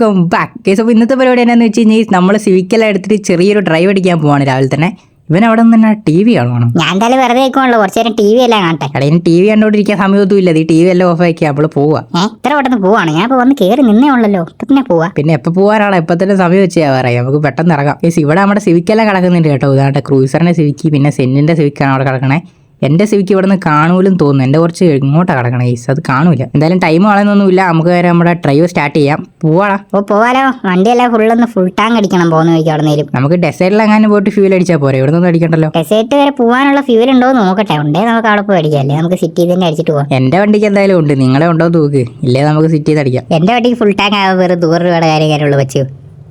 Welcome back case അപ്പോൾ ഇന്നത്തെ പരിപാടി എന്നാന്ന് വെച്ച് കഴിഞ്ഞാൽ നമ്മൾ സിവിക്കെല്ലാം എടുത്തിട്ട് ചെറിയൊരു ഡ്രൈവ് അടിക്കാൻ പോവാണ് രാവിലെ തന്നെ. ഇവൻ അവിടെ നിന്ന് തന്നെ ടി വി കാണുവാണ്. ഞാൻ എന്തായാലും വെറുതെ ആയിക്കോളൂ കുറച്ചു നേരം ടി വി എല്ലാം കാണട്ടെ. എടാ ഇനി ടി വി കണ്ടോണ്ടിരിക്കാൻ സമയമൊന്നും ഇല്ല. ഈ ടി വി എല്ലാം ഓഫ് ആക്കി നമ്മൾ പോവാ. ഏ ഇത്ര പെട്ടെന്ന് പോവാണ്? ഞാൻ ഇപ്പൊ വന്ന് കയറി നിന്നേ ഉള്ളല്ലോ. ഇപ്പൊ തന്നെ പോവാ. പിന്നെ എപ്പോൾ പോകാനാണ് എപ്പോൾ തന്നെ സമയം വെച്ച് ഞാൻ പറയാം. നമുക്ക് പെട്ടെന്ന് ഇറങ്ങാം. കേസ് ഇവിടെ നമ്മുടെ സിവിക്കെല്ലാം കിടക്കുന്നുണ്ട് കേട്ടോ. ഇതാണ്ട് ക്രൂസറിന്റെ സിവിക്ക് പിന്നെ സെന്റിന്റെ സിവിക്കാണ് അവിടെ കിടക്കണേ. എന്റെ സിവിക്ക് ഇവിടെ നിന്ന് കാണൂലും തോന്നുന്നു. എന്റെ കുറച്ച് ഇങ്ങോട്ടാണ് കിടക്കണേ കേസ് അത് കാണൂല. എന്തായാലും ടൈം വളർന്നൊന്നുമില്ല നമുക്ക് വരെ നമ്മുടെ ഡ്രൈവ് സ്റ്റാർട്ട് ചെയ്യാം. പോവാടാ. ഓ പോവാലോ. വണ്ടിയെല്ലാം ഫുള്ളൊന്ന് ഫുൾ ടാങ്ക് അടിക്കണം പോകുന്ന വഴിക്ക് അവിടെ നേരും നമുക്ക് ഡെസേർട്ടിൽ അങ്ങനെ പോയിട്ട് ഫ്യൂൽ അടിച്ചാൽ പോരെ? ഇവിടെ നിന്ന് അടിക്കണ്ടല്ലോ. ഡെസേർട്ട് വരെ പോകാനുള്ള ഫ്യൂൽ ഉണ്ടോ എന്ന് നോക്കട്ടെ. ഉണ്ടേ നമുക്ക് അവിടെ പോയി അടിക്കാം. നമുക്ക് സിറ്റി തന്നെ അടിച്ചിട്ട് പോകാം എന്റെ വണ്ടിക്ക് എന്തായാലും ഉണ്ട്. നിങ്ങളെ ഉണ്ടോ തൂക്ക് ഇല്ലേ നമുക്ക് സിറ്റി തന്നെ അടിക്കാം. എന്റെ വണ്ടിക്ക് ഫുൾ ടാങ്ക് ആവുക വേറെ നൂറ് രൂപയുടെ കാര്യം കാര്യമുള്ളൂ വെച്ചു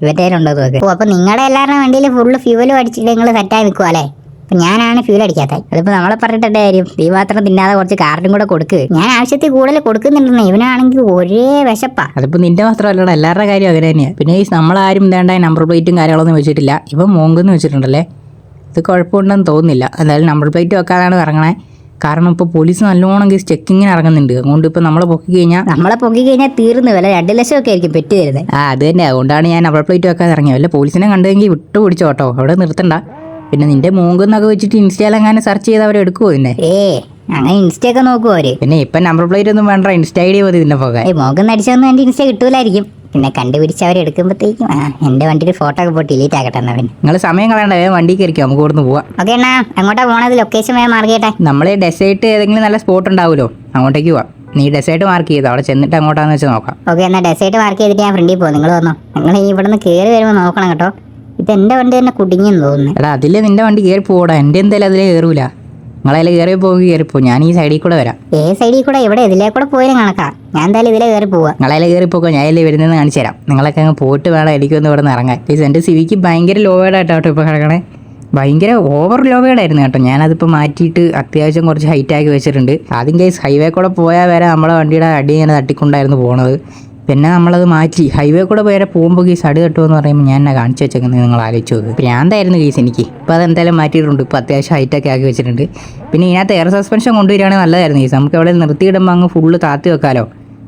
ഇവരുടെ ഉണ്ടോ തൂക്ക് ഓ അപ്പൊ നിങ്ങളുടെ എല്ലാവരുടെ വണ്ടിയിൽ ഫുള്ള് ഫ്യൂലും അടിച്ചിട്ട് നിങ്ങൾ സെറ്റായി അല്ലേ? അപ്പൊ ഞാനാണ് ഫീൽ അടിക്കാത്തത്. അതിപ്പോ നമ്മളെ പറഞ്ഞിട്ടെ കാര്യം? നീ മാത്രം തിന്നാതെ കുറച്ച് കാർഡും കൂടെ കൊടുക്ക്. ഞാൻ ആവശ്യത്തിൽ കൂടുതൽ കൊടുക്കുന്നുണ്ടെന്ന് ഇവനാണെങ്കിൽ ഒരേ വിശപ്പാ. അതിപ്പോ നിന്റെ മാത്രമല്ലടാ എല്ലാവരുടെ കാര്യം അങ്ങനെ തന്നെയാണ് പിന്നെ ഈ നമ്മളാരും വേണ്ട നമ്പർ പ്ലേറ്റും കാര്യങ്ങളൊന്നും വെച്ചിട്ടില്ല. ഇവൻ മോങ്കെന്ന് വെച്ചിട്ടുണ്ടല്ലേ? ഇത് കുഴപ്പമുണ്ടെന്ന് തോന്നുന്നില്ല. എന്തായാലും നമ്പർ പ്ലേറ്റ് വെക്കാനാണ് ഇറങ്ങണേ കാരണം ഇപ്പോൾ പോലീസ് നല്ലോണം കേസ് ചെക്കിങ്ങിന് ഇറങ്ങുന്നുണ്ട്. അതുകൊണ്ട് ഇപ്പോൾ നമ്മളെ പൊക്കി കഴിഞ്ഞാൽ നമ്മളെ പൊക്കി കഴിഞ്ഞാൽ തീർന്നു. വില രണ്ട് ലക്ഷം ഒക്കെ ആയിരിക്കും പെറ്റ് തരുന്നത് ആ അത് തന്നെ. അതുകൊണ്ടാണ് ഞാൻ നമ്പർ പ്ലേറ്റ് വെക്കാൻ ഇറങ്ങിയത്. വല്ല പോലീസിനെ കണ്ടെങ്കിൽ വിട്ടു പിടിച്ചോട്ടോ അവിടെ നിർത്തണ്ട. പിന്നെ നിന്റെ മൂങ്കെന്നൊക്കെ വെച്ചിട്ട് ഇൻസ്റ്റയിലെങ്ങാനും സെർച്ച് ചെയ്ത് അവർ എടുക്കുമോ നിന്നെ? ഏ അങ്ങനെ ഇൻസ്റ്റ ഒക്കെ നോക്കുവോ അവർ? പിന്നെ ഇപ്പൊ നമ്പർ പ്ലേറ്റ് ഒന്നും വേണ്ട ഇൻസ്റ്റ ഐ ഡി മതി നിന്നെ പോകാൻ. ഏ മോകം അടിച്ചൊന്നും എന്റെ ഇൻസ്റ്റ കിട്ടൂലായിരിക്കും. പിന്നെ കണ്ടുപിടിച്ച് അവരെടുക്കുമ്പോഴത്തേക്കും ആ എന്റെ വണ്ടിയുടെ ഫോട്ടോ ഒക്കെ പോയി ഡിലീറ്റ് ആക്കട്ടെ എന്നാ പിന്നെ. നിങ്ങൾ സമയം കളയണ്ട വേഗം വണ്ടി കയറിക്കോ നമുക്ക് ഇവിടുന്ന് പോവാം. ഓക്കെ എന്നാ എങ്ങോട്ടാ പോണത് ലൊക്കേഷൻ വേഗം മാർക്കേട്ടെ നമ്മൾ ഡെസേർട്ട് ഏതെങ്കിലും നല്ല സ്പോട്ട് ഉണ്ടാവുമല്ലോ അങ്ങോട്ടേക്ക് പോവാം. നീ ഡെസേർട്ട് മാർക്ക് ചെയ്തോ അവിടെ ചെന്നിട്ട് അങ്ങോട്ടാന്ന് വെച്ച് നോക്കാം. ഓക്കെ എന്നാ ഡെസേർട്ട് മാർക്ക് ചെയ്തിട്ട് ഞാൻ ഫ്രണ്ടിൽ പോകും നിങ്ങൾ വന്നോ. നിങ്ങൾ ഈ ഇവിടെ നിന്ന് കയറി വരുമ്പോൾ നോക്കണം കേട്ടോ. ഇത് എന്റെ വണ്ടി തന്നെ കുടുങ്ങിയെന്ന് തോന്നുന്നു. എടാ അതിൽ നിന്റെ വണ്ടി കയറി പോടാ എന്റെ എന്തായാലും അതിലേ കയറൂല നിങ്ങളതിലെ കയറി പോകും കയറിപ്പോ ഞാൻ ഈ സൈഡിൽ കൂടെ വരാം. ഏ സൈഡിൽ കൂടെ? ഇവിടെ ഇതിലേ കൂടെ പോയാലും കണക്കാ. ഞാൻ എന്തായാലും ഇതിലേ കയറി പോവാ. നിങ്ങളതിലെ കയറി പോക്കോ. ഞാൻ ഇതിൽ വരുന്നതെന്ന് കാണിച്ചു തരാം. നിങ്ങളൊക്കെ അങ്ങ് പോയിട്ട് വേണം എനിക്കൊന്ന് ഇവിടെ നിന്ന് ഇറങ്ങാൻ. പ്ലീസ് എന്റെ സിവിക്ക് ഭയങ്കര ലോവേഡായിട്ടോ കേട്ടോ ഇപ്പോൾ കിടക്കണേ. ഭയങ്കര ഓവർ ലോവേഡായിരുന്നു കേട്ടോ. ഞാനതിപ്പോൾ മാറ്റിയിട്ട് അത്യാവശ്യം കുറച്ച് ഹൈറ്റ് ആക്കി വെച്ചിട്ടുണ്ട്. ആദ്യം കേസ് ഹൈവേ കൂടെ പോയാൽ വരെ നമ്മളെ വണ്ടിയുടെ അടി ഇങ്ങനെ തട്ടിക്കൊണ്ടായിരുന്നു പോണത്. പിന്നെ നമ്മളത് മാറ്റി. ഹൈവേ കൂടെ വരെ പോകുമ്പോൾ കേസ് അടി തട്ടുമെന്ന് പറയുമ്പോൾ ഞാൻ എന്നെ കാണിച്ചു വെച്ചേക്കുന്നത് നിങ്ങൾ ആലോചിച്ച് നോക്ക്. ഭ്രാന്തായിരുന്നു കേസ് എനിക്ക്? ഇപ്പോൾ അതെന്തായാലും മാറ്റിയിട്ടുണ്ട്. ഇപ്പോൾ അത്യാവശ്യം ഹൈറ്റൊക്കെ ആക്കി വെച്ചിട്ടുണ്ട്. പിന്നെ ഇതിനകത്ത് എയർ സസ്പെൻഷൻ കൊണ്ടുവരികയാണെങ്കിൽ നല്ലതായിരുന്നു കേസ് നമുക്ക് അവിടെ നിർത്തിയിടുമ്പോൾ അങ്ങ് ഫുള്ള് താത്തി വെക്കാലോ.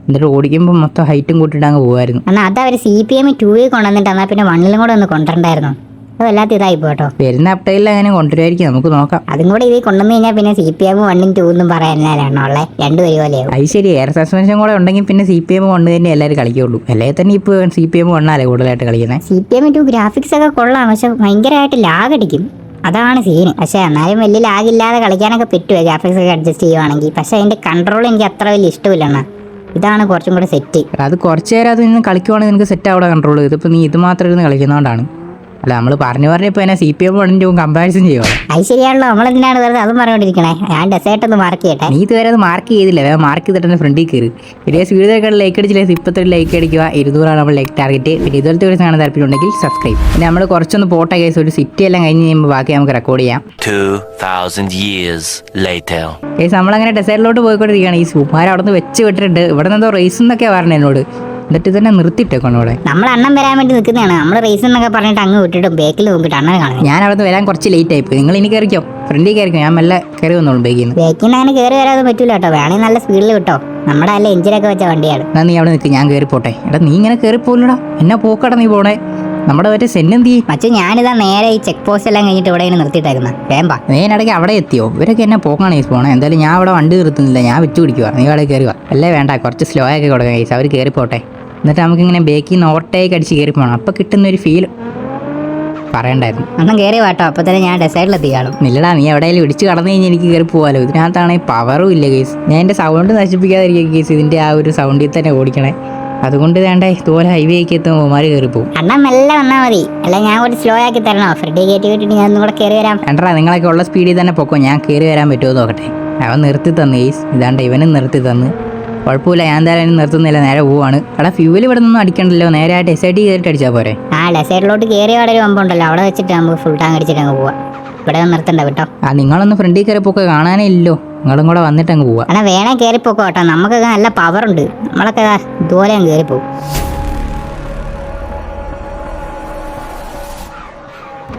എന്നിട്ട് ഓടിക്കുമ്പോൾ മൊത്തം ഹൈറ്റും കൂട്ടിയിട്ട് അങ്ങ് പോകുമായിരുന്നു എന്നാൽ അതവർ സി പി എം ടു കൊണ്ടുവന്നിട്ട് എന്നാൽ പിന്നെ വണ്ണിലും കൂടെ ഒന്ന് കൊണ്ടുവരണ്ടായിരുന്നു? അത് വല്ലാത്ത ഇതായി പോട്ടോ വരുന്ന അപ്ഡേറ്റിൽ അങ്ങനെ കൊണ്ടുവരുമായിരിക്കും നമുക്ക് നോക്കാം. അതും കൂടെ ഇതിൽ കൊണ്ടുവന്നു കഴിഞ്ഞാൽ പിന്നെ സി പി എം വണ്ണും ടൂ എന്നും പറയാനാണോ ഉള്ളത് രണ്ട് പോലെ അത് ശരി എയർ സസ്പെൻഷൻ കൂടെ ഉണ്ടെങ്കിൽ പിന്നെ സി പി എം കൊണ്ട് തന്നെ എല്ലാവരും കളിക്കുള്ളൂ. അല്ലെങ്കിൽ തന്നെ ഇപ്പോൾ സി പി എം കൊണ്ടാലേ കൂടുതലായിട്ട് കളിക്കുന്നത് C P M two graphics ഒക്കെ കൊള്ളാം പക്ഷെ ഭയങ്കരമായിട്ട് ലാഗ് അടിക്കും. അതാണ് സീന് പക്ഷെ എന്നാലും വലിയ ലാഗില്ലാതെ കളിക്കാനൊക്കെ പറ്റുമോ ഗ്രാഫിക്സ് ഒക്കെ അഡ്ജസ്റ്റ് ചെയ്യുവാണെങ്കിൽ? പക്ഷെ അതിന്റെ കൺട്രോൾ എനിക്ക് അത്ര വലിയ ഇഷ്ടമില്ല അണ്ണാ ഇതാണ് കുറച്ചും കൂടെ സെറ്റ് അത് കുറച്ച് നേരം അത് നിന്ന് കളിക്കുവാണെങ്കിൽ നിനക്ക് സെറ്റ് ആവുക കൺട്രോൾ ഇതിപ്പോൾ നീ ഇത് മാത്രം ഇരുന്ന് കളിക്കുന്നതുകൊണ്ടാണ് അല്ല നമ്മൾ പറഞ്ഞു പറഞ്ഞപ്പോൾ എന്നെ സി പി എം വണ്ണിന്റെ കമ്പാരിസൺ ചെയ്യുമോ അത് ശരിയാണല്ലോ. നമ്മൾ എന്തിനാണ് വെറുതെ അതും പറഞ്ഞുകൊണ്ടിരിക്കണേ? ഞാൻ ഡെസേർട്ട് ഒന്ന് മാർക്ക് ചെയ്യട്ടെ. നീ ഇതുവരെ അത് മാർക്ക് ചെയ്തില്ല. വേറെ മാർക്ക് ചെയ്തിട്ട് തന്നെ ഫ്രണ്ടിൽ കയറി. പിന്നെ വീഡിയോക്കാൾ ലൈക്ക് അടിച്ചില്ലേ? ഇപ്പത്തൊരു ലൈക്ക് അടിക്കുക. ഇരുന്നൂറാണ് നമ്മൾ ലൈക്ക് ടാർഗറ്റ് പിന്നെ ഇതുപോലത്തെ വീഡിയോസ് കാണാൻ താല്പര്യമുണ്ടെങ്കിൽ സബ്സ്ക്രൈബ് പിന്നെ നമ്മൾ കുറച്ചൊന്ന് പോട്ട കേസ് ഒരു സിറ്റി എല്ലാം കഴിഞ്ഞ് കഴിയുമ്പോൾ ബാക്കി നമുക്ക് റെക്കോർഡ് ചെയ്യാം. 2,000 years later. കേസ് നമ്മളങ്ങനെ ഡെസേർട്ടിലോട്ട് പോയിക്കൊണ്ടിരിക്കുകയാണ്. ഈ സുമാർ അവിടെ നിന്ന് വെച്ച് വിട്ടിട്ടുണ്ട്. ഇവിടെ നിന്ന് എന്തോ റേസ് എന്നൊക്കെ പറഞ്ഞു എന്നോട്. എന്നിട്ട് തന്നെ നിർത്തിയിട്ടേക്കാണ് അവിടെ? നമ്മൾ അണ്ണൻ വരാൻ വേണ്ടി നിൽക്കുന്നതാണ്. നമ്മൾ റേസ് എന്നൊക്കെ പറഞ്ഞിട്ട് അങ്ങ് വിട്ടിട്ട് ബേക്കിൽ നോക്കിയിട്ട് അണ്ണനെ കാണും ഞാൻ അവിടെ നിന്ന് വരാൻ കുറച്ച് ലേറ്റ് ആയിപ്പോയി. നിങ്ങൾ ഇനി കയറിക്കോ ഫ്രണ്ടിൽ കയറിക്കോ ഞാൻ മെല്ലെ കയറി വന്നോളൂ ബേക്കിൽ നിന്ന്. ബേക്കിൽ നിന്ന് അങ്ങനെ കയറി വരാതെ പറ്റൂല കേട്ടോ. വേണമെങ്കിൽ നല്ല സ്പീഡിൽ കിട്ടോ നമ്മുടെ നല്ല എഞ്ചിനൊക്കെ വെച്ച വണ്ടിയാണ്. എന്നാ നീ അവിടെ നിൽക്ക് ഞാൻ കയറി പോട്ടെ. എടാ നീ ഇങ്ങനെ കയറി പോലടാ എന്നാ പോക്കടാ നീ പോണേ. നമ്മുടെ മറ്റേ സെന്നെന്തി പക്ഷെ ഞാനിതാ നേരെ ഈ ചെക്ക് പോസ്റ്റ് എല്ലാം കഴിഞ്ഞിട്ട് ഇവിടെ നിർത്തിയിട്ടേക്കുന്ന. വേമ്പ നേരിടയ്ക്ക് അവിടെ എത്തിയോ? ഇവരൊക്കെ എന്നെ പോക്കാണ് ഈ പോണേ. എന്തായാലും ഞാൻ അവിടെ വണ്ടി നിർത്തുന്നില്ല. ഞാൻ വിറ്റ് പിടിക്കുക നീ അവിടെ കയറുക അല്ലേ വേണ്ട കുറച്ച് സ്ലോ ആക്കി കൊടുക്കാം കേസ് അവർ കയറി പോട്ടെ. എന്നിട്ട് നമുക്കിങ്ങനെ ബേക്കിൽ നിന്ന് ഓട്ടയൊക്കെ അടിച്ച് കയറി പോകണം അപ്പോൾ കിട്ടുന്ന ഒരു ഫീൽ പറയണ്ടായിരുന്നു. അന്നും കയറി വാട്ടോ. അപ്പോൾ തന്നെ ഞാൻ ഡെസൈഡിലെത്തി കാണും. ഇല്ലടാ നീ എവിടെയെങ്കിലും ഇടിച്ച് കടന്നു കഴിഞ്ഞാൽ എനിക്ക് കയറി പോകാലോ ഇതിനകത്താണെങ്കിൽ പവറും ഇല്ല കേസ് ഞാൻ എന്റെ സൗണ്ട് നശിപ്പിക്കാതിരിക്കുക കേസ് ഇതിന്റെ ആ ഒരു സൗണ്ടിൽ തന്നെ ഓടിക്കണേ. അതുകൊണ്ട് വേണ്ടേ ഇതുപോലെ ഹൈവേക്ക് എത്തുമ്പോൾ മാറി കയറി പോകും അണ്ണൻ മെല്ലെ വന്നാൽ മതി. അല്ല ഞാൻ കൂടി സ്ലോ ആക്കി തരണോ? ഫ്രണ്ടി കയറ്റി വിട്ടിട്ട് ഞാൻ ഒന്നും കൂടെ കയറി വരാം. വേണ്ടടാ നിങ്ങളൊക്കെ ഉള്ള സ്പീഡിൽ തന്നെ പൊക്കോ. ഞാൻ കയറി വരാൻ പറ്റുമോ നോക്കട്ടെ. അവൻ നിർത്തി തന്നു കേസ് ഇതാണ്ട് ഇവനും നിർത്തി തന്ന്. കുഴപ്പമില്ല ഞാൻ എന്തായാലും നിർത്തുന്നില്ല നേരെ പോവാണ്. അവിടെ ഫ്യൂവിൽ ഇവിടെ നിന്നും അടിക്കണ്ടല്ലോ നേരെ ആയിട്ട് എസ് ഐ ടി കയറിയിട്ട് അടിച്ചാൽ പോരെ ആ ഡെസൈഡിലോട്ട് കയറിയ അവിടെ ഒരു പമ്പുണ്ടല്ലോ അവിടെ വെച്ചിട്ട് നമുക്ക് ഫുൾ ടാങ്ക് അടിച്ചിട്ട് അങ്ങ് പോവാം. ഇവിടെ നിർത്തണ്ട കേട്ടോ. ആ നിങ്ങളൊന്ന് ഫ്രണ്ടിൽ കയറി പോക്കെ കാണാനേ ഇല്ലോ നിങ്ങളും കൂടെ വന്നിട്ട് അങ്ങ് പോവാ. അല്ല വേണേ കയറി പോക്കോ കേട്ടോ. നമുക്കൊക്കെ നല്ല പവർ ഉണ്ട്. നമ്മളൊക്കെ ഇതുപോലെ അങ്ങ് കയറി പോകും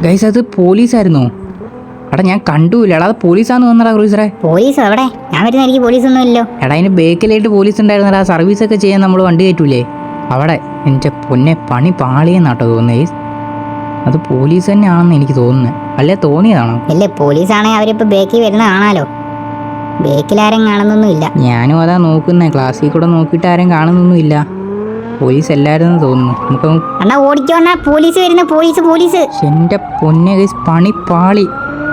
ഗൈസ് അത് പോലീസായിരുന്നോ എടാ ഞാൻ കണ്ടുല്ല. എടാ അത് പോലീസാന്ന് തോന്നടാ ക്രൂസറെ. പോലീസ്? അവിടെ ഞാൻ വരുന്ന എനിക്ക് പോലീസ് ഒന്നും ഇല്ലോ എടാ അതിന് ബേക്കിലായിട്ട് പോലീസ് ഉണ്ടായിരുന്നടാ സർവീസ് ഒക്കെ ചെയ്യാൻ നമ്മൾ വണ്ടി കയറ്റൂലേ? അവിടെ എന്റെ പൊന്നെ പണി പാളിയെന്നാട്ടോ തോന്നേ അത് പോലീസ് തന്നെയാണെന്ന് എനിക്ക് തോന്നുന്നു. അല്ലേ തോന്നിയതാണോ? അല്ലേ പോലീസാണെ അവരിപ്പോ ബേക്കിൽ വരുന്ന കാണാലോ. ബേക്കിലാരും കാണുന്നൊന്നുമില്ല ഞാനും അതാ നോക്കുന്നത് ക്ലാസ്സിൽ കൂടെ നോക്കിയിട്ട് ആരും കാണുന്നൊന്നുമില്ല പോലീസ് എല്ലാവരും തോന്നുന്നു. നമുക്ക് അണ്ണാ ഓടിക്കോണ്ണാ പോലീസ് വരുന്ന. Police police. എന്റെ പൊന്നെ ഗൈസ്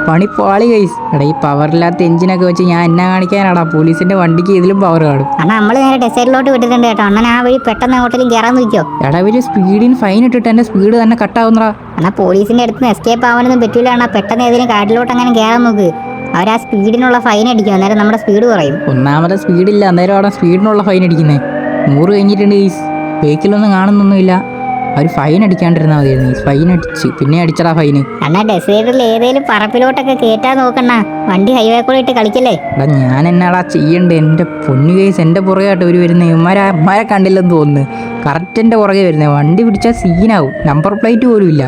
പണിപ്പാളി പോളി കൈസ് എടാ ഈ പവറില്ലാത്ത എഞ്ചിനൊക്കെ വെച്ച് ഞാൻ എന്നാ കാണിക്കാനാടാ. പോലീസിന്റെ വണ്ടിക്ക് ഇതിലും പവർ കാണും. അണ്ണാ നമ്മൾ നേരെ ഡെസൈഡിലോട്ട് വിട്ടിട്ടുണ്ട് കേട്ടോ. അണ്ണൻ ആ വഴി പെട്ടെന്ന് ഹോട്ടലിൽ കയറാൻ നോക്കിയോ എടാ വലിയ സ്പീഡിന് ഫൈൻ ഇട്ടിട്ട് എന്റെ സ്പീഡ് തന്നെ കട്ടാവുന്നടാ അണ്ണാ പോലീസിന്റെ അടുത്ത് നിന്ന് എസ്കേപ്പ് ആവാനൊന്നും പറ്റൂല അണ്ണാ. പെട്ടെന്ന് ഏതെങ്കിലും കാട്ടിലോട്ട് അങ്ങനെ കയറാൻ നോക്ക്. അവർ ആ സ്പീഡിനുള്ള ഫൈൻ അടിക്കും. അന്നേരം നമ്മുടെ സ്പീഡ് കുറയും. ഒന്നാമത് സ്പീഡില്ല അന്നേരം അവിടെ സ്പീഡിനുള്ള ഫൈൻ അടിക്കുന്നേ. നൂറ് കഴിഞ്ഞിട്ടുണ്ട് ഗൈസ് വെഹിക്കിളൊന്നും കാണുന്നൊന്നുമില്ല. അവർ ഫൈൻ അടിക്കാണ്ടിരുന്നാൽ മതിയായിരുന്നു. ഫൈൻ അടിച്ച്. പിന്നെ അടിച്ചടാ ഫൈന് അണ്ണാ ഡെസൈഡിൽ ഏതേലും പറപ്പിലോട്ടൊക്കെ കേറ്റാൻ നോക്കണ്ണ. വണ്ടി ഹൈവേ കൂടെ ഇട്ട് കളിക്കല്ലേ? എടാ ഞാൻ എന്നാടാ ചെയ്യണ്ടേ? എന്റെ പൊന്നു കേസ് എന്റെ പുറകെയായിട്ട് ഒരു വരുന്ന. ഇവന്മാരെ അമ്മാരെ കണ്ടില്ലെന്ന് തോന്നുന്നു. കറക്റ്റ് എന്റെ പുറകെ വരുന്നേ. വണ്ടി പിടിച്ചാൽ സീനാവും നമ്പർ പ്ലേറ്റ് പോലും ഇല്ല.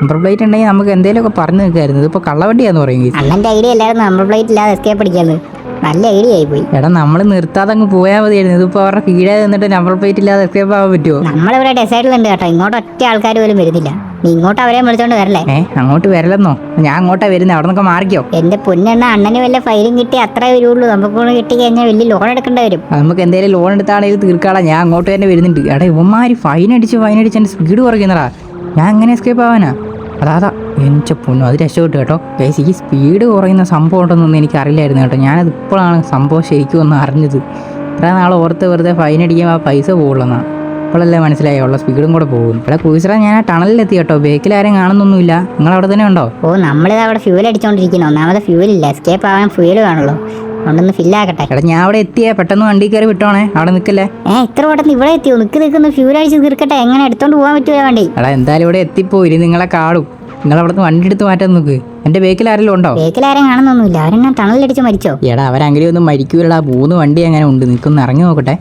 നമ്പർ പ്ലേറ്റ് ഉണ്ടെങ്കിൽ നമുക്ക് എന്തെങ്കിലുമൊക്കെ പറഞ്ഞു നിൽക്കായിരുന്നു. ഇതിപ്പോൾ കള്ളവണ്ടിയാന്ന് പറയും കേസ് അണ്ണന്റെ ഐഡിയ അല്ലായിരുന്നു നമ്പർ പ്ലേറ്റ് ഇല്ലാതെ എസ്കേപ്പ് അടിക്കാന്ന്. നല്ല ഐഡിയ ആയി പോയി. എടാ നമ്മൾ നിർത്താതെ അങ്ങ് പോയാൽ മതിയായിരുന്നു ഇതിപ്പോ അവരുടെ കീഴേ നിന്നിട്ട് നമ്പർ പ്ലേറ്റ് ഇല്ലാതെ എസ്കേപ്പ് ആവാൻ പറ്റുമോ നമ്മളിവിടെ ഡെസൈഡിലുണ്ട് കേട്ടോ. ഇങ്ങോട്ട് ഒറ്റ ആൾക്കാർ പോലും വരുന്നില്ല. നീ ഇങ്ങോട്ട് അവരെ വിളിച്ചോണ്ട് വരല്ലേ? ഏ അങ്ങോട്ട് വരലെന്നോ ഞാൻ അങ്ങോട്ടാ വരുന്നത് അവിടെ നിന്നൊക്കെ മാറിക്കോ. എന്റെ പൊന്നെണ്ണ അണ്ണന് വല്ല ഫയലും കിട്ടി അത്രേ വരുള്ളൂ. നമുക്ക് കൂടെ കിട്ടി കഴിഞ്ഞാൽ വലിയ ലോൺ എടുക്കേണ്ടി വരും. അത് നമുക്ക് എന്തെങ്കിലും ലോൺ എടുത്താണെങ്കിൽ തീർക്കാളാ. ഞാൻ അങ്ങോട്ട് തന്നെ വരുന്നുണ്ട്. എടാ ഇവന്മാര് ഫൈൻ അടിച്ച് ഫൈൻ അടിച്ച് എന്റെ സ്പീഡ് കുറയ്ക്കുന്നടാ. ഞാൻ എങ്ങനെ എസ്കേപ്പ് ആവാനാ? അതാ അതാ. എന്റെ പൊന്നു. അത് രക്ഷപ്പെട്ടു കേട്ടോ. ഗൈസ് ഈ സ്പീഡ് കുറയുന്ന സംഭവം ഉണ്ടെന്നൊന്നും എനിക്ക് അറിയില്ലായിരുന്നു കേട്ടോ. ഞാനത് ഇപ്പോഴാണ് സംഭവം ശരിക്കും ഒന്ന് അറിഞ്ഞത്. ഇത്ര നാൾ ഓർത്ത് വെറുതെ ഫൈൻ അടിക്കാൻ ആ പൈസ പോകുള്ളൂ ഇപ്പോഴല്ലേ മനസ്സിലായി ഉള്ള സ്പീഡും കൂടെ പോകും ഇവിടെ ക്രൂസറ ഞാൻ ആ ടണലിലെത്തി കേട്ടോ. ബേക്കിൽ ആരും കാണുന്നൊന്നുമില്ല. നിങ്ങൾ അവിടെ തന്നെ ഉണ്ടോ? ഓ നമ്മളിത് അവിടെ ഫ്യൂൽ അടിച്ചോണ്ടിരിക്കുന്നു. ഒന്നാമത് ഫ്യൂൽ ഇല്ല. എസ്കേപ്പ് ആവാൻ ഫ്യൂൽ കാണുള്ളൂ. അതുകൊണ്ടൊന്ന് ഫില്ലാക്കട്ടെ എടാ ഞാൻ അവിടെ എത്തിയേ. പെട്ടെന്ന് വണ്ടി കയറി വിട്ടോണേ. അവിടെ നിൽക്കല്ലേ? ഏ ഇത്ര പെട്ടെന്ന് ഇവിടെ എത്തിയോ? നിൽക്ക് നിൽക്കുന്ന ഫ്യൂൽ അടിച്ച് തീർക്കട്ടെ. എങ്ങനെ എടുത്തോണ്ട് പോകാൻ പറ്റൂല വണ്ടി? എടാ എന്തായാലും ഇവിടെ എത്തിപ്പോയി. നിങ്ങളെ കാടും നിങ്ങൾ അവിടെ നിന്ന് വണ്ടി എടുത്ത് മാറ്റാൻ നോക്ക്. എന്റെ ബേക്കിൽ ആരെങ്കിലും ഉണ്ടോ? ബേക്കിൽ ആരെയും കാണുന്നൊന്നുമില്ല. അവരെന്നെ തണലടിച്ച് മരിച്ചോ? എടാ അവരങ്ങനെ ഒന്നും മരിക്കൂലടാ. മൂന്ന് വണ്ടി അങ്ങനെ ഉണ്ട്. നിൽക്കൊന്ന് ഇറങ്ങി നോക്കട്ടെ.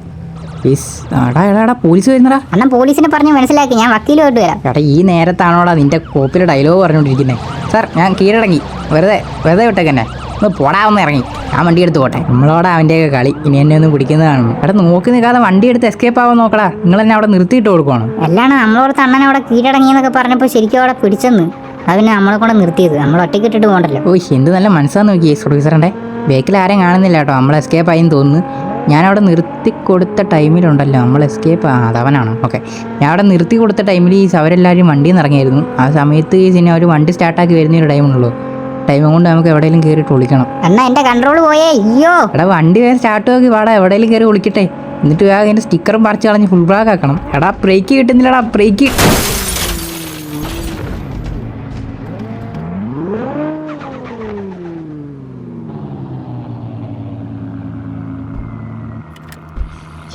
പ്ലീസ് എടാ എടാ എടാ പോലീസ് വരുന്നടാ. അണ്ണൻ പോലീസിനെ പറഞ്ഞ് മനസ്സിലാക്കി. ഞാൻ വക്കീലുമായിട്ട് വരാം. എടാ ഈ നേരത്താണോടാ നിന്റെ കോപ്പിലെ ഡയലോഗ് പറഞ്ഞുകൊണ്ടിരിക്കുന്നത് സാർ ഞാൻ കീഴടങ്ങി. വെറുതെ വെറുതെ വിട്ടേക്കന്നെ. ഒന്ന് പോടാ ഒന്ന് ഇറങ്ങി. ആ വണ്ടി എടുത്ത് പോട്ടെ. നമ്മളോടെ അവന്റെയൊക്കെ കളി. ഇനി എന്നെ ഒന്ന് പിടിക്കുന്നതാണ് എടാ നോക്കി നിൽക്കാതെ വണ്ടി എടുത്ത് എസ്കേപ്പ് ആവാൻ നോക്കടാ. നിങ്ങൾ എന്നെ അവിടെ നിർത്തിയിട്ട് കൊടുക്കണം അല്ലാണ്ട് നമ്മളോട് അണ്ണൻ അവിടെ കീഴടങ്ങിയെന്നൊക്കെ പറഞ്ഞപ്പോൾ ശരിക്കും അവിടെ പിടിച്ചെന്ന്. അത് പിന്നെ നമ്മളെ കൊണ്ട് നിർത്തിയത്. നമ്മൾ ഒറ്റയ്ക്ക് ഇട്ടിട്ട് പോകണ്ടല്ലോ. ഓ എന്ത് നല്ല മനസ്സാന്ന് നോക്കി പ്രൊഡ്യൂസറിന്റെ ബേക്കിൽ ആരെയും കാണുന്നില്ല കേട്ടോ. നമ്മൾ എസ്കേപ്പ് ആയി തോന്നുന്നു. ഞാൻ അവിടെ നിർത്തി കൊടുത്ത ടൈമിലുണ്ടല്ലോ. നമ്മൾ എസ്കേപ്പ് ആ അതവനാണ്. ഓക്കെ. ഞാൻ അവിടെ നിർത്തി കൊടുത്ത ടൈമിൽ ഈ അവരെല്ലാവരും വണ്ടിയിൽ നിന്ന് ഇറങ്ങിയായിരുന്നു. ആ സമയത്ത് ഈ സിനിമ ഒരു വണ്ടി സ്റ്റാർട്ടാക്കി വരുന്ന ഒരു ടൈമുള്ളൂ ടൈം കൊണ്ട് നമുക്ക് എവിടെയെങ്കിലും കയറിയിട്ട് വിളിക്കണം എന്നാ എന്റെ കൺട്രോൾ പോയേ അയ്യോ. എടാ വണ്ടി വേറെ സ്റ്റാർട്ട് നോക്കി വാടാ. എവിടെയെങ്കിലും കയറി വിളിക്കട്ടെ എന്നിട്ട് വേഗം അതിന്റെ സ്റ്റിക്കറും പറിച്ച് കളഞ്ഞ് ഫുൾ ബ്ലാക്ക് ആക്കണം. എടാ ബ്രേക്ക് കിട്ടുന്നില്ലടാ ബ്രേക്ക്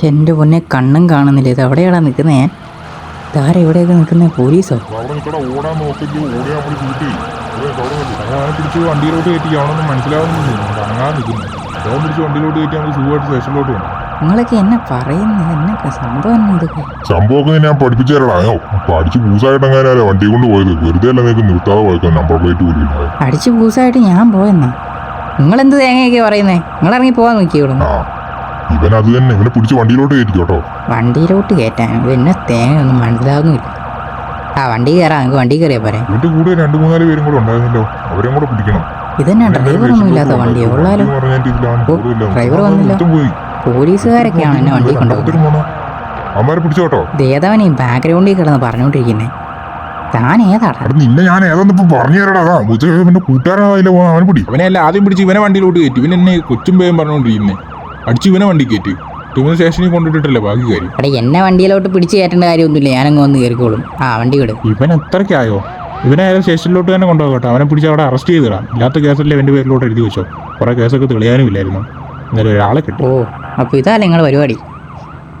എന്റെ പൊന്നെ കണ്ണും കാണുന്നില്ല. ഇത് എവിടെയാടാ നിൽക്കുന്നത് ഞാൻ ഇതാരാ എവിടെയൊക്കെ നിൽക്കുന്നത് പോലീസോ നിങ്ങളൊക്കെ എന്നെ പറയുന്നത് എന്നൊക്കെ സംഭവം ഇതൊക്കെ. സംഭവമൊക്കെ ഞാൻ പഠിപ്പിച്ചു തരടാ. പഠിച്ച് പൂസായിട്ടെങ്ങാനല്ലേ വണ്ടി കൊണ്ട് പോയത്. വെറുതെ അല്ല നിങ്ങൾക്ക് നിർത്താതെ നമ്പർ പ്ലേറ്റ് അടിച്ച് പൂസായിട്ട് ഞാൻ പോയെന്നാ? നിങ്ങളെന്ത് തേങ്ങയൊക്കെ പറയുന്നേ? നിങ്ങൾ ഇറങ്ങി പോവാൻ നോക്കി ഇവിടെ ആ. ഇവൻ അത് തന്നെ ഇവനെ പിടിച്ച് വണ്ടിയിലോട്ട് കയറ്റി കേട്ടോ വണ്ടിയിലോട്ട് കയറ്റാൻ പിന്നെ തേങ്ങ ഒന്നും മനസ്സിലാവുന്നില്ല ആ വണ്ടി കയറാം. നമുക്ക് വണ്ടി കയറിയാ പോരെ. ഇവന്റെ കൂടെ രണ്ട് മൂന്നാൽ പേരും കൂടെ ഉണ്ടായിരുന്നല്ലോ. അവരെയും കൂടെ പിടിക്കണം. ഇതന്നെ ഡ്രൈവർ ഒന്നും ഇല്ലാത്ത വണ്ടി ഉള്ളാലോ. ഡ്രൈവർ വന്നില്ല. പോലീസുകാരൊക്കെയാണ് എന്നെ വണ്ടി കൊണ്ടുപോകുന്നത്. അമ്മാരെ പിടിച്ചു കേട്ടോ ദേതവൻ ബാക്ക്ഗ്രൗണ്ടിൽ കിടന്ന് പറഞ്ഞുകൊണ്ടിരിക്കുന്നേ താൻ ഏതാടാ? നിന്നെ ഞാൻ ഏതാന്നിപ്പോ പറഞ്ഞു തരടാ. കൂട്ടുകാരനായില്ല പോകാൻ അവനെ പിടി. അവനെ അല്ല ആദ്യം പിടിച്ച് ഇവനെ വണ്ടിയിലോട്ട് കയറ്റി. ഇവൻ എന്നെ കൊച്ചും പേയും പറഞ്ഞുകൊണ്ടിരിക്കുന്നേ അടിച്ച് ഇവനെ വണ്ടി കയറ്റി. ഇവനെ സ്റ്റേഷനിൽ കൊണ്ടിട്ടിട്ടല്ലേ ബാക്കി കാര്യം? എടാ എന്നെ വണ്ടിയിലോട്ട് പിടിച്ച് കയറ്റേണ്ട കാര്യമൊന്നുമില്ല. ഞാനങ്ങ് വന്ന് കയറിക്കോളും. ആ വണ്ടി വിട്. ഇവൻ എത്രയ്ക്കായോ? ഇവനെ ആയാലും സ്റ്റേഷനിലോട്ട് തന്നെ കൊണ്ടുപോകട്ടെ അവനെ പിടിച്ച് അവിടെ അറസ്റ്റ് ചെയ്തിടാം ഇല്ലാത്ത കേസല്ലേ എന്റെ പേരിലോട്ട് എഴുതി വെച്ചോ? കുറേ കേസൊക്കെ തെളിയാനും ഇല്ലായിരുന്നു എന്നാലും ഒരാളെ കിട്ടും. ഓ അപ്പോൾ ഇതാ നിങ്ങൾ പരിപാടി.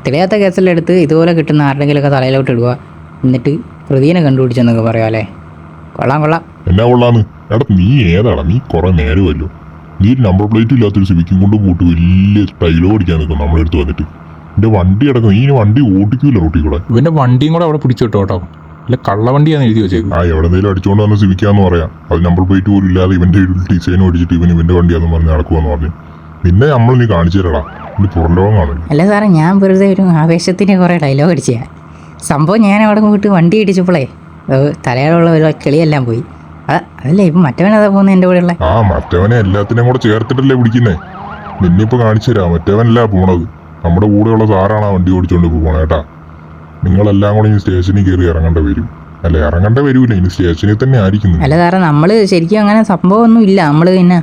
തെളിയാത്ത കേസെല്ലാം കേസിലെടുത്ത് ഇതുപോലെ കിട്ടുന്ന ആരുടെങ്കിലുമൊക്കെ തലയിലോട്ട് ഇടുക. എന്നിട്ട് പ്രതിനെ കണ്ടുപിടിച്ചെന്നൊക്കെ പറയാം അല്ലേ? കൊള്ളാം കൊള്ളാം. എന്നാ കൊള്ളാന്ന്? എടാ നീ ഏതാടാ? നീ കുറെ നേരമല്ലോ. നീ നമ്പർ പ്ലേറ്റ് ഇല്ലാത്തൊരു സിവിക്കും കൊണ്ട് പോയിട്ട് വലിയ സ്റ്റൈലോ അടിക്കാൻ നിൽക്കും നമ്മുടെ അടുത്ത് വന്നിട്ട്. എന്റെ വണ്ടി അടക്കം നീ വണ്ടി ഓടിക്കൂല റോട്ടിൽ കൂടെ ഇവന്റെ വണ്ടിയും കൂടെ അവിടെ പിടിച്ചു കേട്ടോ കേട്ടോ. അല്ല കള്ളവണ്ടിയാണ് എഴുതി വെച്ചേക്കും. ആ എവിടെന്തെങ്കിലും അടിച്ചുകൊണ്ട് വന്ന സിവിക്കാന്ന് പറയാം. അത് നമ്പർ പ്ലേറ്റ് പോലും ഇല്ലാതെ ഇവന്റെ ഡിസൈൻ അടിച്ചിട്ട് ഇവൻ ഇവന്റെ വണ്ടിയാന്ന് പറഞ്ഞ് നടക്കുമെന്ന് പറഞ്ഞു. നിന്നെ നമ്മൾ നീ കാണിച്ചു തരടാ. ഇത് പുറം ലോകം കാണില്ല അല്ല സാറേ ഞാൻ വെറുതെ ഒരു ആവേശത്തിന് കുറേ ഡയലോഗ് അടിച്ചാ സംഭവം ഞാൻ അവിടെ പോയിട്ട് വണ്ടി ഇടിച്ചപ്പോഴേ തലയാളുള്ള തലയിലുള്ള ഒരു കിളിയെല്ലാം പോയി. അതല്ലേ ഇപ്പൊ മറ്റവനതാ പോകുന്നത് എന്റെ കൂടെയുള്ള? ആ മറ്റവനെ എല്ലാത്തിനെയും കൂടെ ചേർത്തിട്ടല്ലേ പിടിക്കുന്നേ. നിന്നിപ്പോ കാണിച്ചു തരാം. മറ്റവനല്ല പോണത്. നമ്മുടെ കൂടെയുള്ള സാറാണ് ആ വണ്ടി ഓടിച്ചോണ്ട് പോകണേ കേട്ടാ. നിങ്ങളെല്ലാം കൂടെ ഇനി സ്റ്റേഷനിൽ കയറി ഇറങ്ങേണ്ട വരും. അല്ല ഇറങ്ങേണ്ട വരൂല ഇനി സ്റ്റേഷനിൽ തന്നെ ആയിരിക്കും അല്ല സാറേ നമ്മൾ ശരിക്കും അങ്ങനെ സംഭവമൊന്നും ഇല്ല. നമ്മൾ പിന്നെ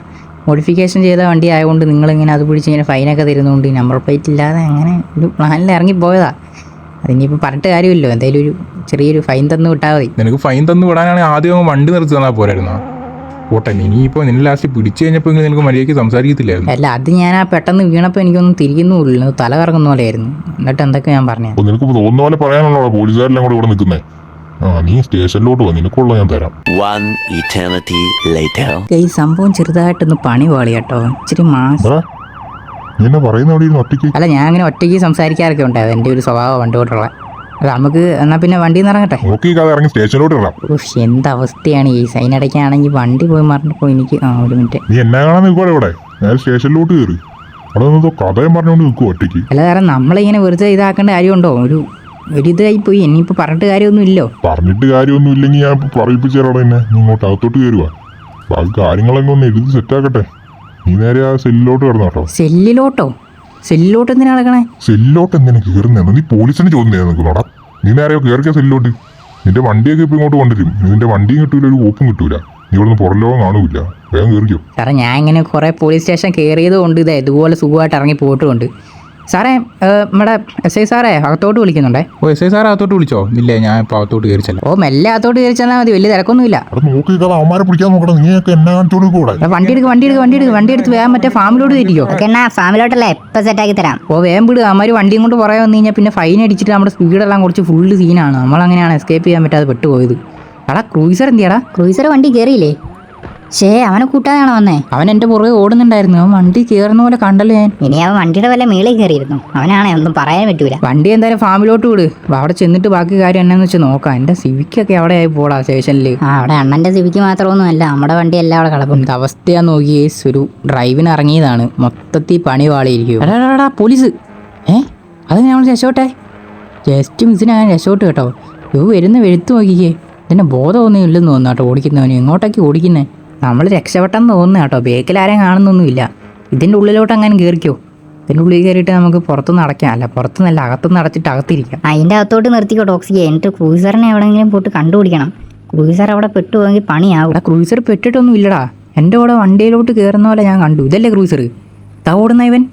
മോഡിഫിക്കേഷൻ ചെയ്ത വണ്ടി ആയതുകൊണ്ട് നിങ്ങളിങ്ങനെ അത് പിടിച്ച് ഇങ്ങനെ ഫൈനൊക്കെ തരുന്നതുകൊണ്ട് നമ്പർ പ്ലേറ്റ് ഇല്ലാതെ അങ്ങനെ ഒരു പ്ലാനിൽ ഇറങ്ങിപ്പോയതാ. അതിനിപ്പോൾ പറഞ്ഞിട്ട് കാര്യമില്ലോ എന്തായാലും ഒരു ചെറിയൊരു ഫൈൻ തന്നു വിട്ടാൽ മതി. നിനക്ക് ഫൈൻ തന്നു വിടാനാണെങ്കിൽ ആദ്യം വണ്ടി നിർത്തി തന്നാൽ പോരായിരുന്നോ? പോട്ടെ ഇനിയിപ്പോൾ നിന്നെ ലാസ്റ്റ് പിടിച്ചു കഴിഞ്ഞപ്പോൾ നിനക്ക് മര്യാദയ്ക്ക് സംസാരിക്കത്തില്ലായിരുന്നു. അല്ല അത് ഞാൻ ആ പെട്ടെന്ന് വീണപ്പോൾ എനിക്കൊന്നും തിരിയുന്നുമില്ല തല കറങ്ങുന്ന പോലെയായിരുന്നു. എന്നിട്ട് എന്തൊക്കെ ഞാൻ പറഞ്ഞു? നിനക്ക് തോന്നുന്ന പോലെ പറയാനുള്ള പോലീസുകാരെല്ലാം കൂടെ ഇവിടെ നിൽക്കുന്നേ. ആ നീ സ്റ്റേഷനിലോട്ട് വാ. നിനക്കുള്ള ഞാൻ തരാം. One eternity later. ഈ സംഭവം ചെറുതായിട്ടൊന്ന് പണി പാളി കേട്ടോ ഇച്ചിരി മാസം നീ പറയുന്ന അവിടെ ഇരുന്ന് ഒറ്റയ്ക്ക് അല്ല ഞാൻ അങ്ങനെ ഒറ്റയ്ക്ക് സംസാരിക്കാറൊക്കെ ഉണ്ട് എന്റെ ഒരു സ്വഭാവം വണ്ടിയോട്ടുള്ള അല്ല നമുക്ക് എന്നാ പിന്നെ വണ്ടിയിൽ നിന്ന് ഇറങ്ങട്ടെ? നോക്കി കഥ ഇറങ്ങി സ്റ്റേഷനിലോട്ട് ഇടാം എന്ത് അവസ്ഥയാണ് ഈ സൈനടയ്ക്കാണെങ്കിൽ വണ്ടി പോയി മറന്നപ്പോൾ എനിക്ക് ആ ഒരു മിനിറ്റ്. നീ എന്നാ കാണാൻ നിൽക്കുവാടെ ഇവിടെ? ഞാൻ സ്റ്റേഷനിലോട്ട് കയറി. അവിടെ നിന്നോ കഥയും പറഞ്ഞുകൊണ്ട് നിൽക്കും ഒറ്റയ്ക്ക്. അല്ല കാരണം നമ്മളിങ്ങനെ വെറുതെ ഇതാക്കേണ്ട കാര്യമുണ്ടോ? ഒരു ഒരു ഇതായി പോയി. ഇനിയിപ്പോ പറഞ്ഞിട്ട് കാര്യമൊന്നും ഇല്ലോ. പറഞ്ഞിട്ട് കാര്യമൊന്നും ഇല്ലെങ്കിൽ ഞാൻ പറയിപ്പിച്ചു തരാം എന്നെ. ഇങ്ങോട്ട് അകത്തോട്ട് കയറുക ബാക്കി കാര്യങ്ങളൊക്കെ ഒന്ന് എഴുതി സെറ്റാക്കട്ടെ നീ നേരെ ആ സെല്ലിലോട്ട് കിടന്നു കേട്ടോ സെല്ലിലോട്ടോ? സെല്ലിലോട്ട് എന്തിനാ നടക്കണേ? സെല്ലിലോട്ട് എന്തിനാ കയറുന്നതെന്ന് നീ പോലീസിന് ചോദ്യം ചെയ്യാൻ നിൽക്കുന്നോടാ നീ നേരെ കയറിയ സെല്ലിലോട്ട്. നിന്റെ വണ്ടിയൊക്കെ ഇപ്പൊ ഇങ്ങോട്ട് കൊണ്ടുവരും. നിന്റെ വണ്ടിയും കിട്ടൂല ഒരു ഓപ്പും കിട്ടൂല. നീ ഇവിടുന്ന് പുറം ലോകം കാണൂല വേഗം കയറിക്കോ സാറേ ഞാൻ ഇങ്ങനെ കുറേ പോലീസ് സ്റ്റേഷൻ കയറിയത് കൊണ്ട് ഇതേ ഇതുപോലെ സുഖമായിട്ട് ഇറങ്ങി പോയിട്ടുമുണ്ട് സാറേ നമ്മുടെ എസ് ഐ സാറേ അകത്തോട്ട് വിളിക്കുന്നുണ്ടേ. ഓ എസ് ഐ സാറേ അകത്തോട്ട് വിളിച്ചോ? ഇല്ലേ ഞാൻ ഇപ്പോൾ അകത്തോട്ട് കയറിച്ചല്ല. ഓ മെല്ലെ അകത്തോട്ട് കയറി ചെന്നാൽ മതി വലിയ തിരക്കൊന്നുമില്ല. അവന്മാരെ പിടിക്കാൻ നോക്കണം നീയൊക്കെ എന്നെ കാണിച്ചോണ്ട് കൂടെ? എടാ, വണ്ടി എടുക്ക് വണ്ടി എടുക്ക് വണ്ടി എടുക്ക് വണ്ടി എടുത്ത് വേഗം മറ്റേ ഫാമിലോട്ട് തിരിക്കോ എന്നാ ഫാമിലോട്ടല്ലേ ഇപ്പൊ സെറ്റാക്കി തരാം. ഓ വേഗം വിടുക അമ്മമാർ വണ്ടിയും കൊണ്ട് പുറകെ വന്നു കഴിഞ്ഞാൽ പിന്നെ ഫൈൻ അടിച്ചിട്ട് നമ്മുടെ സ്പീഡെല്ലാം കുറച്ച് ഫുള്ള് സീനാണ് നമ്മളങ്ങനെയാണ് എസ്കേപ്പ് ചെയ്യാൻ പറ്റാതെ പെട്ടുപോയത്. എടാ ക്രൂസർ എന്തിയാടാ? ക്രൂസർ വണ്ടി കയറിയില്ലേ ഷേ അവനെ കൂട്ടാനാണ് വന്നേ? അവൻ എന്റെ പുറകെ ഓടുന്നുണ്ടായിരുന്നു. അവൻ വണ്ടി കയറുന്ന പോലെ കണ്ടല്ലോ ഞാൻ. ഇനി അവൻ വണ്ടിയുടെ വല്ല മേളിൽ കയറിയിരുന്നു? അവനാണെ ഒന്നും പറയാൻ പറ്റൂല. വണ്ടി എന്തായാലും ഫാമിലോട്ട് വിട്. അവിടെ ചെന്നിട്ട് ബാക്കി കാര്യം എന്നാന്ന് വെച്ചാൽ നോക്കാം. എന്റെ സിവിക്കൊക്കെ അവിടെ ആയി പോടാ സ്റ്റേഷനിൽ ആ അവിടെ അണ്ണന്റെ സിവിക്ക് മാത്രമൊന്നും അല്ല നമ്മുടെ വണ്ടി എല്ലാം അവിടെ കളപ്പം അവസ്ഥയാ നോക്കിയേ ഒരു ഡ്രൈവിന് ഇറങ്ങിയതാണ്. മൊത്തത്തിൽ പണി വാളിയിരിക്കും അടാടാ പോലീസ്. ഏ? അത് ഞങ്ങൾ രക്ഷോട്ടെ ജസ്റ്റ് മിസ്സിനാണ് രക്ഷോട്ട് കേട്ടോ. ഇവ വരുന്ന വെഴുത്ത് നോക്കിക്കേ. ഇതിന്റെ ബോധമൊന്നും ഇല്ലെന്ന് തോന്നുന്നു കേട്ടോ ഓടിക്കുന്നവന്. എങ്ങോട്ടേക്ക് ഓടിക്കുന്നേ? നമ്മൾ രക്ഷപ്പെട്ടെന്ന് തോന്നുന്നു കേട്ടോ. ബേക്കിൽ ആരെയും കാണുന്നൊന്നുമില്ല. ഇതിന്റെ ഉള്ളിലോട്ട് അങ്ങനെ കയറിക്കോ ഇതിന്റെ ഉള്ളിൽ കയറിയിട്ട് നമുക്ക് പുറത്തുനിന്ന് അടയ്ക്കാം അല്ല പുറത്തുനിന്നല്ല അകത്തുനിന്ന് അടച്ചിട്ട് അകത്തിരിക്കാം. അതിന്റെ അകത്തോട്ട് നിർത്തിക്കോ ടോക്സിക്ക്. എന്നിട്ട് ക്രൂസറിനെ എവിടെയെങ്കിലും പോയിട്ട് കണ്ടുപിടിക്കണം. ക്രൂസർ അവിടെ പെട്ടുപോയെങ്കിൽ പണിയാവും. ക്രൂസർ പെട്ടിട്ടൊന്നും ഇല്ലടാ. എന്റെ കൂടെ വണ്ടിയിലോട്ട് കയറുന്ന പോലെ ഞാൻ കണ്ടു. ഇതല്ലേ ക്രൂസർ ഇതാ ഓടുന്ന ഇവൻ.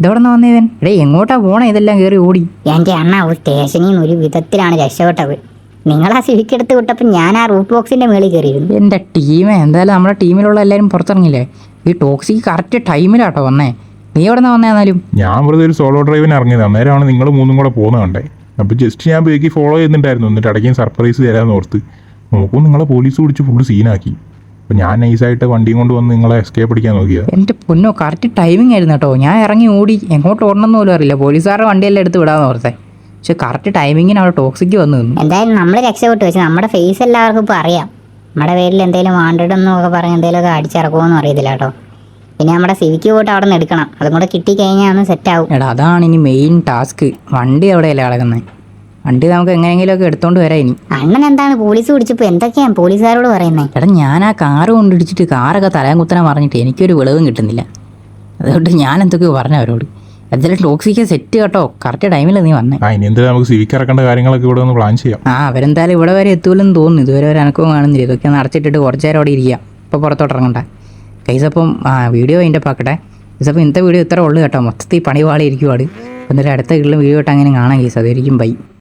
ഇതെവിടെ നിന്ന് വന്ന ഇവൻ. എടേ എങ്ങോട്ടാ പോണേ? ഇതെല്ലാം കയറി ഓടി. എന്റെ അണ്ണ സ്റ്റേഷനിൽ നിന്ന് ഒരു വിധത്തിലാണ് രക്ഷപ്പെട്ടത്. നിങ്ങൾ ആ സിവിക്ക് എടുത്ത് വിട്ടപ്പോൾ ഞാൻ ആ റൂട്ട് ബോക്സിന്റെ മേളിൽ കയറിയിരുന്നു. എന്റെ ടീമേ എന്തായാലും നമ്മുടെ ടീമിലുള്ള എല്ലാവരും പുറത്തിറങ്ങില്ലേ? ഈ ടോക്സിക്ക് കറക്റ്റ് ടൈമിലാട്ടോ വന്നേ. നീ എവിടെ നിന്ന് വന്നേ ഞാൻ വെറുതെ ഒരു സോളോ ഡ്രൈവിന് ഇറങ്ങിയത്. അന്നേരമാണ് നിങ്ങൾ മൂന്നും കൂടെ പോകുന്നത് കണ്ടേ. അപ്പോൾ ജസ്റ്റ് ഞാൻ ബേക്ക് ഫോളോ ചെയ്യുന്നുണ്ടായിരുന്നു എന്നിട്ട് ഇടയ്ക്ക് സർപ്രൈസ് തരാമെന്ന് ഓർത്ത്. നോക്കും നിങ്ങളെ പോലീസ് പിടിച്ച് ഫുള്ള് സീനാക്കി അപ്പോൾ ഞാൻ നൈസായിട്ട് വണ്ടിയും കൊണ്ട് വന്ന് നിങ്ങളെ എസ്കേപ്പ് അടിക്കാൻ നോക്കിയത്. എന്റെ പൊന്നോ കറക്റ്റ് ടൈമിംഗ് ആയിരുന്നു കേട്ടോ. ഞാൻ ഇറങ്ങി ഓടി. എങ്ങോട്ട് ഓടണമെന്ന് പോലും അറിയില്ല. പോലീസുകാരുടെ വണ്ടിയെല്ലാം എടുത്ത് വിടാമെന്ന് ഓർത്തേ. പക്ഷെ കറക്റ്റ് ടൈമിങ്ങിന് അവിടെ ടോക്സിക്ക് വന്നു നിന്നു. എന്തായാലും നമ്മൾ രക്ഷപ്പെട്ടു. പക്ഷെ നമ്മുടെ ഫേസ് എല്ലാവർക്കും ഇപ്പോൾ അറിയാം. നമ്മുടെ പേരിൽ എന്തെങ്കിലും വാണ്ടഡ് എന്നൊക്കെ പറഞ്ഞ് എന്തെങ്കിലുമൊക്കെ അടിച്ചിറക്കുമോന്നും അറിയത്തില്ല കേട്ടോ. പിന്നെ നമ്മുടെ സിവിക്ക് പോയിട്ട് അവിടെ നിന്ന് എടുക്കണം. അതും കൂടെ കിട്ടിക്കഴിഞ്ഞാൽ ഒന്ന് സെറ്റാവും എടാ അതാണ് ഇനി മെയിൻ ടാസ്ക് വണ്ടി എവിടെയല്ലേ കിടക്കുന്നത് വണ്ടി നമുക്ക് എങ്ങനെയെങ്കിലുമൊക്കെ എടുത്തോണ്ട് വരാം ഇനി. അണ്ണൻ എന്താണ് പോലീസ് പിടിച്ചപ്പോൾ എന്തൊക്കെയാണ് പോലീസുകാരോട് പറയുന്നത് എടാ ഞാൻ ആ കാറ് കൊണ്ടിടിച്ചിട്ട് കാറൊക്കെ തലയും കുത്തനെ പറഞ്ഞിട്ട് എനിക്കൊരു വിളവും കിട്ടുന്നില്ല. അതുകൊണ്ട് ഞാൻ എന്തൊക്കെയോ പറഞ്ഞു അവരോട്. എന്തായാലും ടോക്സിക്ക് സെറ്റ് കേട്ടോ. കറക്റ്റ് ടൈമിൽ നീ വന്നേ. ആ ഇനി എന്താ നമുക്ക് സിവിക്ക് ഇറക്കേണ്ട കാര്യങ്ങളൊക്കെ ഇവിടെ ഒന്ന് പ്ലാൻ ചെയ്യാം. ആ അവരെന്തായാലും ഇവിടെ വരെ എത്തൂലെന്ന് തോന്നുന്നു. ഇതുവരെ ഒരു അനക്കവും കാണുന്നില്ല. ഇതൊക്കെ ഒന്ന് അടച്ചിട്ടിട്ട് കുറച്ച് നേരം അവിടെ ഇരിക്കാം. ഇപ്പോൾ പുറത്തോട്ട് ഇറങ്ങണ്ട? കൈസപ്പം ആ വീഡിയോ അതിന്റെ പാക്കട്ടെ. കൈസപ്പം ഇന്നത്തെ വീഡിയോ ഇത്ര ഉള്ളു കേട്ടോ. മൊത്തത്തിൽ പണി പാളി ഇരിക്കുവാട് എന്നിട്ട് അടുത്ത കിള്ളും വീഡിയോ ഇട്ട് അങ്ങനെ കാണാം കേസ് അതായിരിക്കും ബൈ